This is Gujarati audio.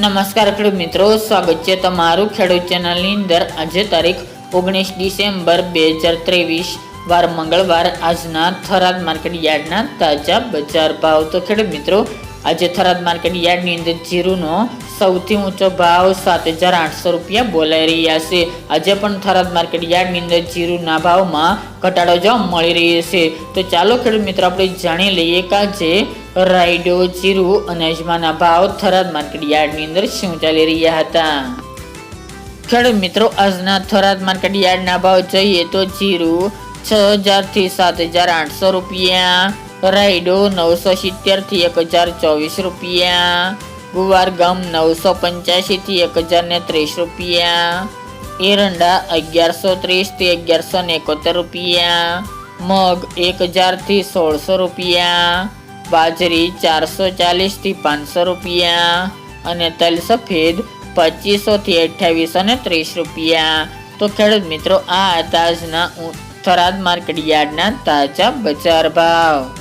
નમસ્કાર ખેડૂત મિત્રો, સ્વાગત છે તમારું ખેડૂત ચેનલની અંદર. આજે તારીખ ઓગણીસ ડિસેમ્બર બે હજાર ત્રેવીસ, વાર મંગળવાર. આજના થરાદ માર્કેટ યાર્ડના તાજા બજાર ભાવ. તો ખેડૂત મિત્રો, આજે થરાદ માર્કેટ યાર્ડની અંદર જીરુનો સૌથી ઊંચો ભાવ સાત હજાર આઠસો રૂપિયા બોલાઈ રહ્યા છે. આજે પણ થરાદ માર્કેટ યાર્ડની અંદર જીરુના ભાવમાં ઘટાડો જોવા મળી રહ્યો છે. તો ચાલો ખેડૂત મિત્રો, આપણે જાણી લઈએ કે આજે રાયડો, જીરું અને ભાવ થરાદ માર્કેટ યાર્ડની અંદર શું ચાલી રહ્યા હતા? ખેડૂત મિત્રો, આજના થરાદ માર્કેટ યાર્ડના ભાવ જોઈએ તો જીરું છ હજારથી સાત હજાર આઠસો રૂપિયા, રાયડો નવસો સિત્તેરથી એક હજાર ચોવીસ રૂપિયા, ગુવાર ગમ નવસો પંચ્યાસીથી એક હજાર ને ત્રીસ રૂપિયા, એરંડા અગિયારસો ત્રીસથી અગિયારસો ને એકોતેર રૂપિયા, મગ એક હજારથી સોળસો રૂપિયા બાજરી ચારસો ચાલીસથી પાંચસો રૂપિયા અને તલ સફેદ પચીસોથી અઠ્યાવીસો ને ત્રીસ રૂપિયા. તો ખેડૂત મિત્રો, આ હતા આજના થરાદ માર્કેટ યાર્ડના તાજા બજાર ભાવ.